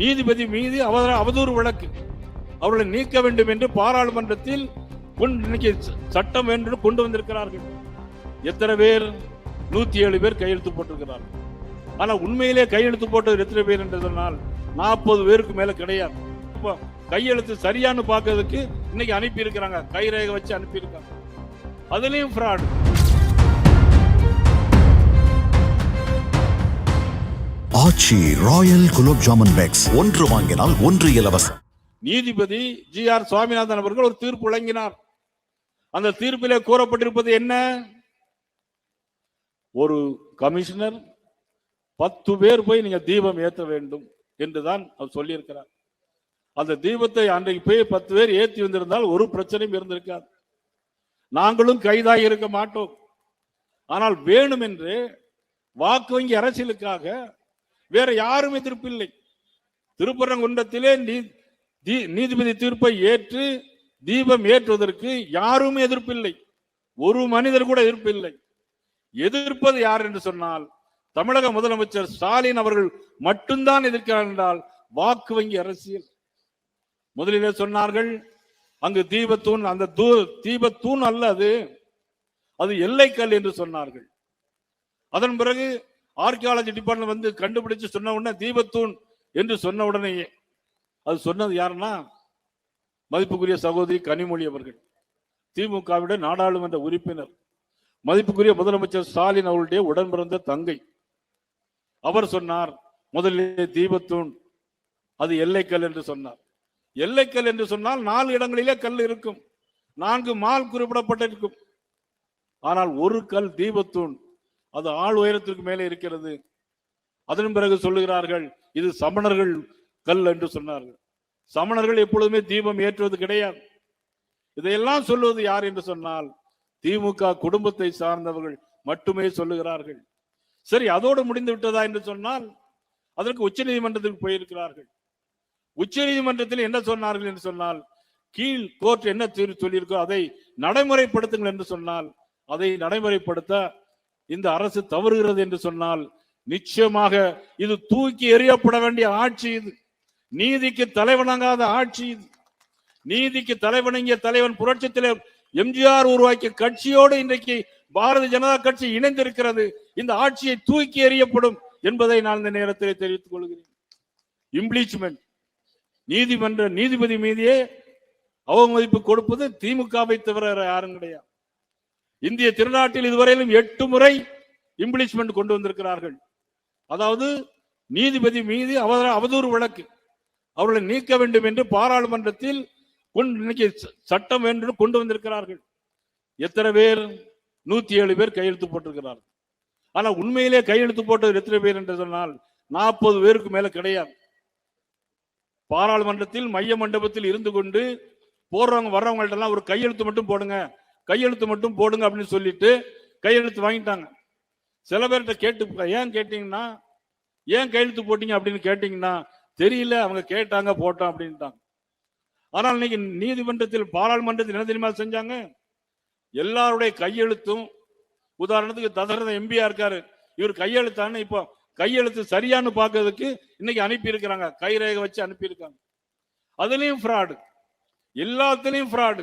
நீதிபதி மீது அவ- அவதூறு வழக்கு. அவர்களை நீக்க வேண்டும் என்று பாராளுமன்றத்தில் கொண்டு- இன்னைக்கு ச- சட்டம் என்று கொண்டு வந்திருக்கிறார்கள். எத்தனை பேர்? நூத்தி ஏழு பேர் கையெழுத்து போட்டிருக்கிறார்கள். ஆனா உண்மையிலே கையெழுத்து போட்டது எத்தனை பேர் என்று சொன்னால் நாற்பது பேருக்கு மேல கிடையாது. இப்போ கையெழுத்து சரியான்னு பார்க்கறதுக்கு இன்னைக்கு அனுப்பி இருக்கிறாங்க கைரேகை வச்சு அனுப்பியிருக்காங்க. அதுலேயும் அதுலயும் fraud Aachi royal gulab jamun packs. ஒன்று வாங்கினால் ஒன்று இலவசம். நீதிபதி ஜி ஆர் சுவாமிநாதன் அவர்கள் ஒரு தீர்ப்பு வழங்கினார். அந்த தீர்ப்பிலே கூறப்பட்டிருப்பது என்ன? ஒரு கமிஷனர் பத்து பேர் போய் நீங்க தீபம் ஏற்ற வேண்டும் என்றுதான் அவர் சொல்லியிருக்கிறார். அந்த தீபத்தை அன்றைக்கு போய் பத்து பேர் ஏற்றி வந்திருந்தால் ஒரு பிரச்சனையும் இருந்திருக்காது. நாங்களும் கைதாகி இருக்க மாட்டோம். ஆனால் வேணும் என்று வாக்கு வங்கி அரசியலுக்காக வேற யாரும் எதிர்ப்பில்லை திருப்பரங்குன்றத்திலே நீ தீ- நீதிபதி தீர்ப்பை ஏற்று தீபம் ஏற்றுவதற்கு யாரும் எதிர்ப்பில்லை. ஒரு மனிதர் கூட எதிர்ப்பில்லை. எதிர்ப்பது யார் என்று சொன்னால் தமிழக முதலமைச்சர் ஸ்டாலின் அவர்கள் மட்டும்தான் எதிர்க்கிறார் என்றால் வாக்கு வங்கி அரசியல். முதலிலே சொன்னார்கள் அங்கு தீபத்தூண் அந்த தூ தீபத்தூண் அல்ல அது அது எல்லைக்கல் என்று சொன்னார்கள். அதன் பிறகு ஆர்கியாலஜி டிபார்ட்மெண்ட் வந்து கண்டுபிடிச்சு சொன்ன உடனே தீபத்தூண் என்று சொன்ன உடனேயே அது சொன்னது யாருன்னா மதிப்புக்குரிய சகோதரி கனிமொழி அவர்கள். திமுகவிட நாடாளுமன்ற உறுப்பினர். மதிப்புக்குரிய முதலமைச்சர் ஸ்டாலின் அவர்களுடைய உடன் பிறந்த தங்கை. அவர் சொன்னார் முதலிலே தீபத்தூண் அது எல்லைக்கல் என்று சொன்னார். எல்லைக்கல் என்று சொன்னால் நாலு இடங்களிலே கல் இருக்கும். நான்கு மால் குறிப்பிடப்பட்டிருக்கும். ஆனால் ஒரு கல் தீபத்தூண் அது ஆள் உயரத்திற்கு மேலே இருக்கிறது. அதன் பிறகு சொல்லுகிறார்கள் இது சமணர்கள் கல் என்று சொன்னார்கள். சமணர்கள் எப்பொழுதுமே தீபம் ஏற்றுவது கிடையாது. இதையெல்லாம் சொல்லுவது யார் என்று சொன்னால் திமுக குடும்பத்தை சார்ந்தவர்கள் மட்டுமே சொல்லுகிறார்கள். சரி அதோடு முடிந்து விட்டதா என்று சொன்னால் அதற்கு உச்ச நீதிமன்றத்தில் போயிருக்கிறார்கள். உச்ச நீதிமன்றத்தில் என்ன சொன்னார்கள் என்று சொன்னால் கீழ் கோர்ட் என்ன தீர்வு சொல்லியிருக்கோ அதை நடைமுறைப்படுத்துங்கள் என்று சொன்னால் அதை நடைமுறைப்படுத்த இந்த அரசு தவறுகிறது என்று சொன்னால் நிச்சயமாக இது தூக்கி எறியப்பட வேண்டிய ஆட்சி இது. நீதிக்கு தலைவணங்காத ஆட்சி இது. நீதிக்கு தலைவணங்கிய தலைவன் புரட்சத்திலே எம்ஜிஆர் உருவாக்கிய கட்சியோடு இன்றைக்கு பாரதிய ஜனதா கட்சி இணைந்திருக்கிறது. இந்த ஆட்சியை தூக்கி எறியப்படும் என்பதை நான் இந்த நேரத்தில் தெரிவித்துக் கொள்கிறேன். இம்ப்ளீச்மெண்ட் நீதிமன்ற நீதிபதி மீதியே அவமதிப்பு கொடுப்பது திமுகவை தவிர யாரும் கிடையாது. இந்திய திருநாட்டில் இதுவரையிலும் எட்டு முறை இம்ப்ளீச்மெண்ட் கொண்டு வந்திருக்கிறார்கள். அதாவது நீதிபதி மீது அவ- அவதூறு வழக்கு. அவர்களை நீக்க வேண்டும் என்று பாராளுமன்றத்தில் இன்னைக்கு ச- சட்டம் என்று கொண்டு வந்திருக்கிறார்கள். எத்தனை பேர்? நூத்தி ஏழு பேர் கையெழுத்து போட்டிருக்கிறார்கள். ஆனா உண்மையிலே கையெழுத்து போட்டது எத்தனை பேர் என்று சொன்னால் நாற்பது பேருக்கு மேல கிடையாது. பாராளுமன்றத்தில் மைய மண்டபத்தில் இருந்து கொண்டு போடுறவங்க வர்றவங்கள்ட்ட எல்லாம் ஒரு கையெழுத்து மட்டும் போடுங்க. கையெழுத்து மட்டும் போடுங்க அப்படின்னு சொல்லிட்டு கையெழுத்து வாங்கிட்டாங்க. சில பேர்கிட்ட கேட்டு ஏன் கேட்டீங்கன்னா ஏன் கையெழுத்து போட்டீங்க அப்படின்னு கேட்டீங்கன்னா தெரியல அவங்க கேட்டாங்க போட்டோம் அப்படின்ட்டாங்க. ஆனால் இன்னைக்கு நீதிமன்றத்தில் பாராளுமன்றத்தில் என்ன தெரியுமா செஞ்சாங்க? எல்லாருடைய கையெழுத்தும் உதாரணத்துக்கு தசரத எம்பியா இருக்காரு இவர் கையெழுத்தான்னு இப்போ கையெழுத்து சரியான்னு பார்க்கறதுக்கு இன்னைக்கு அனுப்பி இருக்கிறாங்க கைரேகை வச்சு அனுப்பியிருக்காங்க. அதுலேயும் அதுலயும் ஃப்ராடு எல்லாத்துலயும் fraud